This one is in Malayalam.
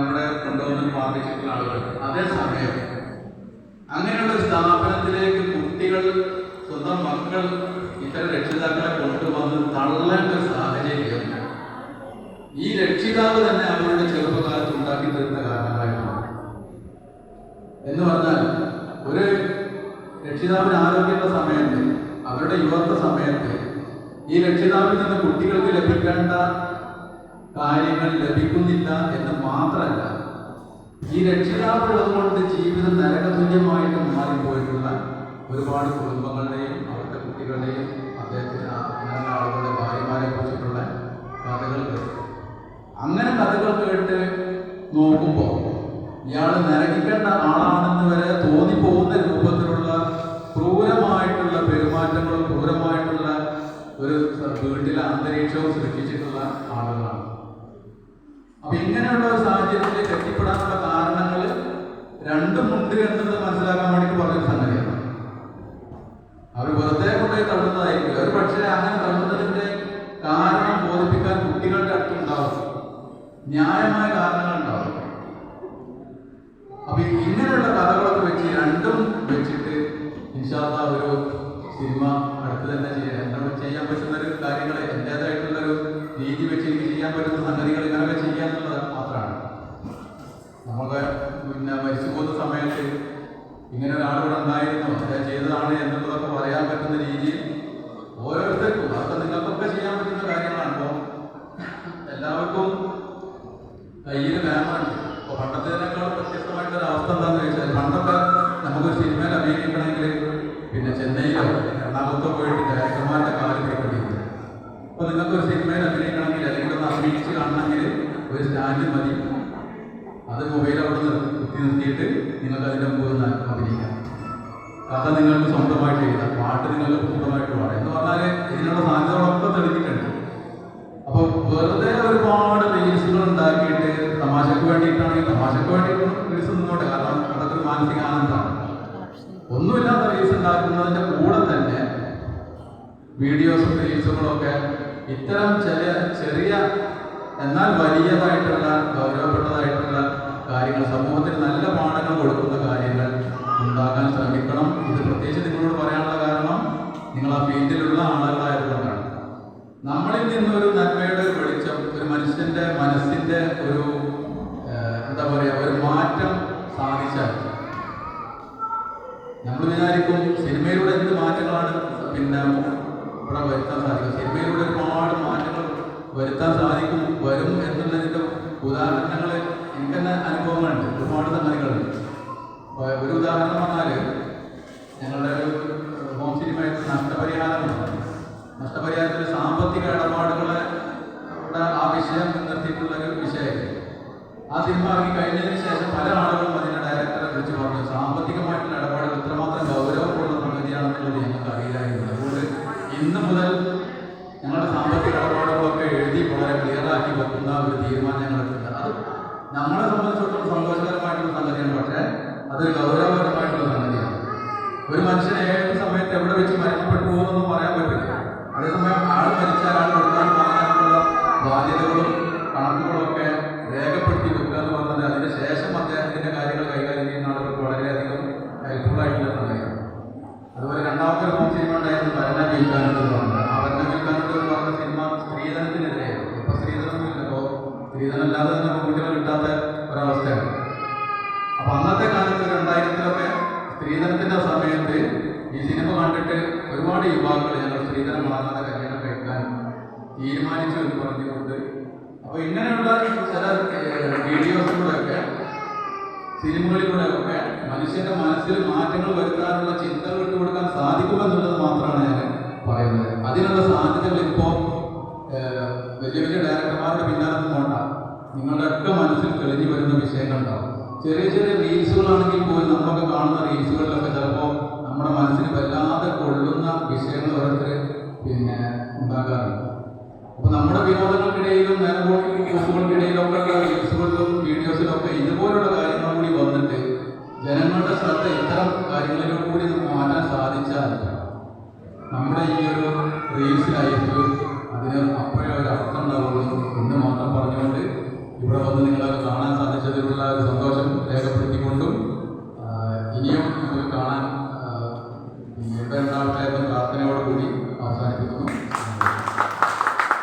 അവിടെ കൊണ്ടുവന്ന് പാർപ്പിച്ചിട്ടുള്ള ആളുകൾ. അതേസമയം അങ്ങനെയുള്ള സ്ഥാപനത്തിലേക്ക് കുട്ടികൾ സ്വന്തം മക്കൾ ഇത്തരം രക്ഷിതാക്കളെ കൊണ്ടുവന്ന് തള്ളേണ്ട സാഹചര്യം. ഈ രക്ഷിതാവ് തന്നെ അവരുടെ ചെറുപ്പകാലത്ത് ഉണ്ടാക്കി തീർത്ത കാരണങ്ങളായിട്ടാണ്. എന്ന് പറഞ്ഞാൽ ഒരു രക്ഷിതാവിന് ആരോഗ്യമുള്ള സമയത്ത് അവരുടെ യുവത്വ സമയത്ത് ഈ രക്ഷിതാവിൽ നിന്ന് കുട്ടികൾക്ക് ലഭിക്കേണ്ട കാര്യങ്ങൾ ലഭിക്കുന്നില്ല എന്ന് മാത്രമല്ല ഈ രക്ഷിതാവുള്ളത് കൊണ്ട് ജീവിതം നരകതുല്യമായിട്ട് മാറിപ്പോയിട്ടുള്ള ഒരുപാട് കുടുംബങ്ങളുടെയും അവരുടെ കുട്ടികളുടെയും അദ്ദേഹത്തിന് ആളുകളുടെ ഭാര്യമാരെ കുറിച്ചിട്ടുള്ള കഥകൾ. അങ്ങനെ കഥകൾ കേട്ട് നോക്കുമ്പോൾ ഇയാൾ നരകിക്കേണ്ട ആളാണെന്ന് വരെ തോന്നിപ്പോകുന്ന രൂപത്തിലുള്ള ക്രൂരമായിട്ടുള്ള പെരുമാറ്റങ്ങളും ക്രൂരമായിട്ടുള്ള ഒരു വീട്ടിലെ അന്തരീക്ഷവും സൃഷ്ടിച്ചിട്ടുള്ള ആളുകളാണ് അപ്പൊ ഇങ്ങനെയുള്ള ഒരു സാഹചര്യത്തിൽ എത്തിപ്പെടാനുള്ള കാരണങ്ങൾ രണ്ടുമുണ്ട് എന്നത് മനസ്സിലാക്കാൻ വേണ്ടിയിട്ട് പറഞ്ഞൊരു സംഗതിയാണ്. അവർ വെറുതെ കൊണ്ടുപോയി തള്ളുന്നതായിരിക്കും ഒരു പക്ഷേ അങ്ങനെ തള്ളുന്നതിന്റെ കാരണം ബോധിപ്പിക്കാൻ കുട്ടികളുടെ അടുത്തുണ്ടാവും. ന്യായമായ കാരണങ്ങൾ ഉണ്ടാവും. അപ്പൊ ഇങ്ങനെയുള്ള കഥകളൊക്കെ വെച്ച് രണ്ടും വെച്ചിട്ട് ഇൻഷാല്ല ഒരു സിനിമ അടുത്ത് തന്നെ ചെയ്യാൻ ചെയ്യാൻ പറ്റുന്ന ഒരു കാര്യങ്ങൾ എന്റെതായിട്ടുള്ള ഒരു രീതി വെച്ച് ചെയ്യാൻ പറ്റുന്ന സംഗതികൾ ഇങ്ങനെയൊക്കെ ചെയ്യാന്നുള്ളത് മാത്രമാണ്. നമുക്ക് പിന്നെ മരിച്ചു പോകുന്ന സമയത്ത് ഇങ്ങനെ ഒരാളിവിടെ ഉണ്ടായിരുന്നു ഞാൻ ചെയ്തതാണ് എന്നുള്ളതൊക്കെ പറയാൻ പറ്റുന്ന രീതിയിൽ ഓരോരുത്തർക്കും അതൊക്കെ നിങ്ങൾക്കൊക്കെ ചെയ്യാൻ പറ്റുന്ന കാര്യങ്ങളാണ്. അപ്പോൾ എല്ലാവർക്കും കയ്യിൽ വേമുണ്ട് അപ്പോൾ പണ്ടത്തേനേക്കാളും വ്യത്യസ്തമായിട്ടുള്ള അവസ്ഥ എന്താണെന്ന് വെച്ചാൽ പണ്ടൊക്കെ നമുക്കൊരു സിനിമയിൽ അഭിനയിക്കണമെങ്കിൽ പിന്നെ ചെന്നൈയിലോ എറണാകുളത്തോ പോയിട്ട് ഡയറക്ടർമാരുടെ കാലം പിടിക്കേണ്ടിയിരുന്നു അപ്പോൾ നിങ്ങൾക്കൊരു സിനിമയിൽ അഭിനയിക്കണമെങ്കിൽ ഒന്ന് കാണണമെങ്കിൽ ഒരു സ്റ്റാൻഡ് മതി. അത് മൊബൈൽ അവിടെ കുത്തി നിർത്തിയിട്ട് നിങ്ങൾക്ക് അതിന്റെ മുമ്പ് അഭിനയിക്കാം. കഥ നിങ്ങൾക്ക് സ്വന്തമായിട്ട് എഴുതാം. പാട്ട് നിങ്ങൾക്ക് സ്വന്തമായിട്ട് പാടാം. എന്ന് പറഞ്ഞാൽ ഇതിനുള്ള സാധ്യതകളൊക്കെ തെളിഞ്ഞിട്ടുണ്ട്. അപ്പോൾ വെറുതെ ഒരുപാട് റീൽസുകൾ ഉണ്ടാക്കിയിട്ട് തമാശക്ക് വേണ്ടിയിട്ടാണെങ്കിൽ തമാശക്ക് വേണ്ടിയിട്ട് റീൽസ് നിന്നോട്ടെ. കാരണം അതൊക്കെ ഒരു മാനസിക ആനന്ദമാണ് ഒന്നുമില്ലാത്ത റീൽസ് ഉണ്ടാക്കുന്നതിന്റെ കൂടെ തന്നെ വീഡിയോസും റീൽസുകളും ഒക്കെ ഇത്തരം ചെറിയ ചെറിയ എന്നാൽ വലിയതായിട്ടുള്ള ഗൗരവപ്പെട്ടതായിട്ടുള്ള കാര്യങ്ങൾ സമൂഹത്തിന് നല്ല പാഠങ്ങൾ കൊടുക്കുന്ന കാര്യങ്ങൾ ഉണ്ടാക്കാൻ ശ്രമിക്കണം. ഇത് പ്രത്യേകിച്ച് നിങ്ങളോട് പറയാനുള്ള കാരണം നിങ്ങൾ ആ ഫീൽഡിലുള്ള വരുത്താൻ സാധിക്കും വരും എന്നുള്ളതിന്റെ ഉദാഹരണങ്ങൾ എനിക്ക് തന്നെ അനുഭവങ്ങളുണ്ട്. ഒരുപാട് സംഗതികളുണ്ട്. ഒരു ഉദാഹരണം പറഞ്ഞാൽ ഞങ്ങളുടെ ഒരു ഹോം സിനിമയായിട്ട് നഷ്ടപരിഹാരം നഷ്ടപരിഹാരത്തിൽ സാമ്പത്തിക ഇടപാടുകളെ ആ വിഷയം നിർത്തിയിട്ടുള്ള ഒരു വിഷയമായിരുന്നു. ആ സിനിമ ഇറങ്ങി കഴിഞ്ഞതിന് ശേഷം പല ആളുകളും അതിന്റെ ഡയറക്ടറെ വിളിച്ച് പറഞ്ഞു. സാമ്പത്തികമായിട്ടുള്ള ഇടപാടുകൾ ഇത്രമാത്രം ഗൗരവമുള്ള സംഗതിയാണെന്നുള്ളത് ഞങ്ങൾക്ക് അറിയില്ലായിരുന്നു അതുകൊണ്ട് ഇന്ന് മുതൽ ഞങ്ങളുടെ സാമ്പത്തിക ഇടപാടുകളൊക്കെ എഴുതി വളരെ ക്ലിയറാക്കി വെക്കുന്ന ഒരു തീരുമാനം ഞങ്ങൾ എടുക്കുന്നത് അത് നമ്മളെ സംബന്ധിച്ചിടത്തോളം സന്തോഷകരമായിട്ടുള്ള സംഗതിയാണ്. പക്ഷേ അത് ഗൗരവകരമായിട്ടുള്ള സംഗതിയാണ്. ഒരു മനുഷ്യൻ ഏത് സമയത്ത് എവിടെ വെച്ച് മരണപ്പെട്ടു പോകുമെന്നൊന്നും പറയാൻ പറ്റില്ല. അതേസമയം ആൾ മരിച്ചാൽ ആൾ കൊടുക്കാൻ പോകാനുള്ള ബാധ്യതകളും കണക്കുകളും ഒക്കെ രേഖപ്പെടുത്തി വെക്കുക എന്ന് പറഞ്ഞത് അതിന് ശേഷം അദ്ദേഹത്തിന്റെ കാര്യങ്ങൾ കൈകാര്യം ചെയ്യുന്ന ആളുകൾക്ക് വളരെയധികം ഹെൽപ്ഫുൾ ആയിട്ടുള്ള സംഗതിയാണ്. അതുപോലെ രണ്ടാമത്തെ ഒരു ഉണ്ടായിരുന്നു ഭരണ വീൽക്കാനത്ത് എന്ന് സ്ത്രീധനം ഇല്ലാതെ തന്നെ പെൺകുട്ടികൾ കിട്ടാത്ത ഒരവസ്ഥയാണ്. അപ്പൊ അന്നത്തെ കാലത്ത് രണ്ടായിരത്തിലൊക്കെ സ്ത്രീധനത്തിന്റെ സമയത്ത് ഈ സിനിമ കണ്ടിട്ട് ഒരുപാട് യുവാക്കൾ ഞങ്ങൾ സ്ത്രീധനം വാങ്ങാതെ കല്യാണം കഴിക്കാൻ തീരുമാനിച്ചു എന്ന് പറഞ്ഞുകൊണ്ട് അപ്പൊ ഇങ്ങനെയുള്ള ചില വീഡിയോസിലൂടെയൊക്കെ സിനിമകളിലൂടെയൊക്കെ മനുഷ്യന്റെ മനസ്സിൽ മാറ്റങ്ങൾ വരുത്താനുള്ള ചിന്തകൾ ഇട്ടുകൊടുക്കാൻ സാധിക്കുമെന്നുള്ളത് മാത്രമാണ് ഞാൻ പറയുന്നത്. അതിനുള്ള സാധ്യതകൾ ഇപ്പോൾ വലിയ വലിയ ഡയറക്ടർമാരുടെ പിന്നാലെ നിന്നോണ്ട നിങ്ങളുടെ ഒക്കെ മനസ്സിൽ തെളിഞ്ഞു വരുന്ന വിഷയങ്ങൾ വിഷയങ്ങളുണ്ടാവും. ചെറിയ ചെറിയ റീൽസുകളാണെങ്കിൽ പോലും നമ്മളൊക്കെ കാണുന്ന റീൽസുകളിലൊക്കെ ചിലപ്പോൾ നമ്മുടെ മനസ്സിന് വല്ലാതെ കൊള്ളുന്ന വിഷയങ്ങൾ ഓരോരുത്തർ പിന്നെ ഉണ്ടാക്കാറുണ്ട് അപ്പോൾ നമ്മുടെ വിനോദങ്ങൾക്കിടയിലും നേരമ്പോഴും കോഴ്സുകൾക്കിടയിലൊക്കെ ഉള്ള റീൽസുകളിലും വീഡിയോസിലൊക്കെ ഇതുപോലുള്ള കാര്യങ്ങൾ കൂടി വന്നിട്ട് ജനങ്ങളുടെ ശ്രദ്ധ ഇത്തരം കാര്യങ്ങളിലൂടെ കൂടി മാറ്റാൻ സാധിച്ചാൽ നമ്മുടെ ഈ ഒരു റീൽസ് ലൈഫ് അതിന് അപ്പോഴേ ഒരു അർത്ഥം ഉണ്ടാവുള്ളൂ എന്ന് മാത്രം പറഞ്ഞുകൊണ്ട് ഇവിടെ വന്ന് നിങ്ങളെ കാണാൻ സാധിച്ചതിലുള്ള സന്തോഷം. രേഖപ്പെടുത്തിക്കൊണ്ടും